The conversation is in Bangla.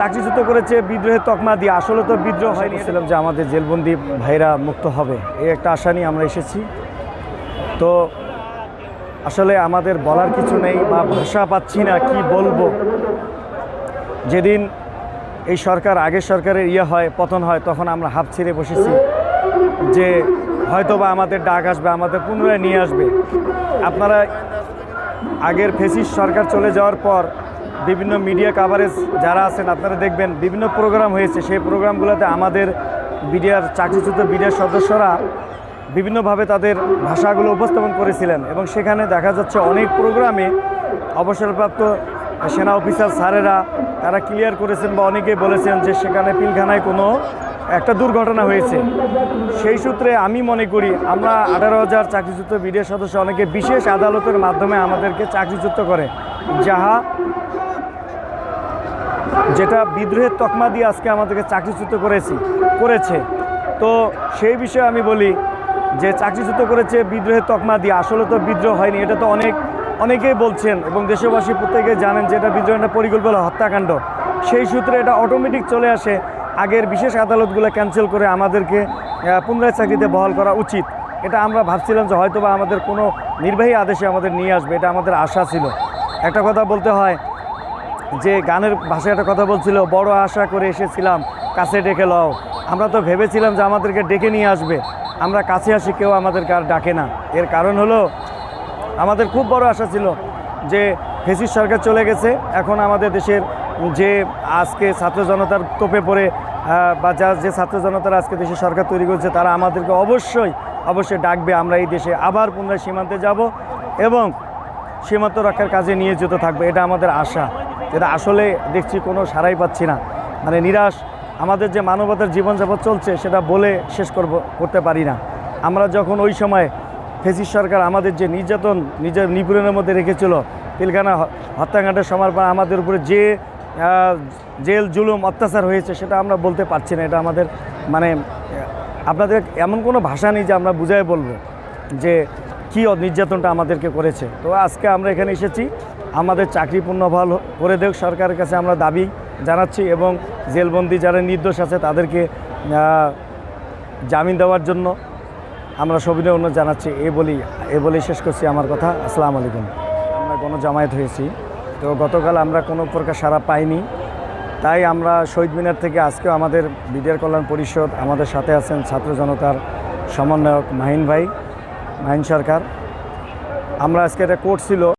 চাকরিচ্যুত করেছে বিদ্রোহের তকমা দিয়ে। আসলে তো বিদ্রোহ হয়নি। ছিলাম যে আমাদের জেলবন্দি ভাইরা মুক্ত হবে। এই একটা আশা নিয়ে আমরা এসেছি। তো আসলে আমাদের বলার কিছু নেই বা ভাষা পাচ্ছি না কি বলব। যেদিন এই সরকার আগের সরকারের ইয়ে হয়, পতন হয়, তখন আমরা হাফ ছেড়ে বসেছি যে হয়তো বা আমাদের ডাক আসবে, আমাদের পুনরায় নিয়ে আসবে। আপনারা আগের ফেসিস সরকার চলে যাওয়ার পর বিভিন্ন মিডিয়া কাভারেজ যারা আছেন, আপনারা দেখবেন বিভিন্ন প্রোগ্রাম হয়েছে। সেই প্রোগ্রামগুলোতে আমাদের বিডিআর চাকরিচ্যুত বিডিআর সদস্যরা বিভিন্নভাবে তাদের ভাষাগুলো উপস্থাপন করেছিলেন এবং সেখানে দেখা যাচ্ছে অনেক প্রোগ্রামে অবসরপ্রাপ্ত সেনা অফিসার স্যারেরা তারা ক্লিয়ার করেছেন বা অনেকেই বলেছেন যে সেখানে পিলখানায় কোনো একটা দুর্ঘটনা হয়েছে। সেই সূত্রে আমি মনে করি আমরা আঠারো হাজার চাকরিচ্যুত বিডিএ সদস্য অনেকে বিশেষ আদালতের মাধ্যমে আমাদেরকে চাকরিচ্যুত করে। যাহা যেটা বিদ্রোহের তকমা দিয়ে আজকে আমাদেরকে চাকরিচ্যুত করেছি, করেছে। তো সেই বিষয়ে আমি বলি যে চাকরিচ্যুত করেছে বিদ্রোহের তকমা দিয়ে। আসলে তো বিদ্রোহ হয়নি, এটা তো অনেক, অনেকেই বলছেন এবং দেশবাসী প্রত্যেকে জানেন যে এটা বিদ্রোহ একটা পরিকল্পিত হত্যাকাণ্ড। সেই সূত্রে এটা অটোমেটিক চলে আসে। আগের বিশেষ আদালতগুলো ক্যান্সেল করে আমাদেরকে পুনরায় চাকরিতে বহাল করা উচিত। এটা আমরা ভাবছিলাম যে হয়তোবা আমাদের কোনো নির্বাহী আদেশে আমাদের নিয়ে আসবে, এটা আমাদের আশা ছিল। একটা কথা বলতে হয় যে গানের ভাষায় একটা কথা বলছিল, বড় আশা করে এসেছিলাম, কাছে ডেকে লও। আমরা তো ভেবেছিলাম যে আমাদেরকে ডেকে নিয়ে আসবে। আমরা কাছে আসি, কেউ আমাদেরকে আর ডাকে না। এর কারণ হলো, আমাদের খুব বড় আশা ছিল যে ফেসিস সরকার চলে গেছে। এখন আমাদের দেশের যে আজকে ছাত্র জনতার তোপে পড়ে বা যা যে ছাত্র জনতার আজকে দেশে সরকার তৈরি করছে, তারা আমাদেরকে অবশ্যই অবশ্যই ডাকবে। আমরা এই দেশে আবার পুনরায় সীমান্তে যাব এবং সীমান্ত রক্ষার কাজে নিয়োজিত থাকবে। এটা আমাদের আশা। যেটা আসলে দেখছি কোনো সারাই পাচ্ছি না। মানে নিরাশ, আমাদের যে মানবতার জীবনযাপন চলছে সেটা বলে শেষ করব, করতে পারি না। আমরা যখন ওই সময় ফেসিস সরকার আমাদের যে নির্যাতন নিজের নিপীড়নের মধ্যে রেখেছিল পিলখানা হত্যাকাণ্ডের সময় পর আমাদের উপরে যে জেল, জুলুম, অত্যাচার হয়েছে সেটা আমরা বলতে পারছি না। এটা আমাদের মানে আপনাদের এমন কোনো ভাষা নেই যে আমরা বুঝাই বলব যে কী নির্যাতনটা আমাদেরকে করেছে। তো আজকে আমরা এখানে এসেছি। আমাদের চাকরি পুনর্বহাল করে দেখ সরকারের কাছে আমরা দাবি জানাচ্ছি এবং জেলবন্দি যারা নির্দোষ আছে তাদেরকে জামিন দেওয়ার জন্য আমরা সবিনয় অনুরোধ জানাচ্ছি। এ বলি, এ বলেই শেষ করছি আমার কথা। আসসালামু আলাইকুম। আমরা কোনো গণজামায়াত হয়েছি। তো গতকাল আমরা কোনো প্রকার সারা পাইনি। তাই আমরা শহীদ মিনার থেকে আজকেও আমাদের বিডিআর কল্যাণ পরিষদ, আমাদের সাথে আছেন ছাত্র জনতার সমন্বয়ক মাহিন ভাই, মাহিন সরকার। আমরা আজকে একটা কোর্ট ছিল।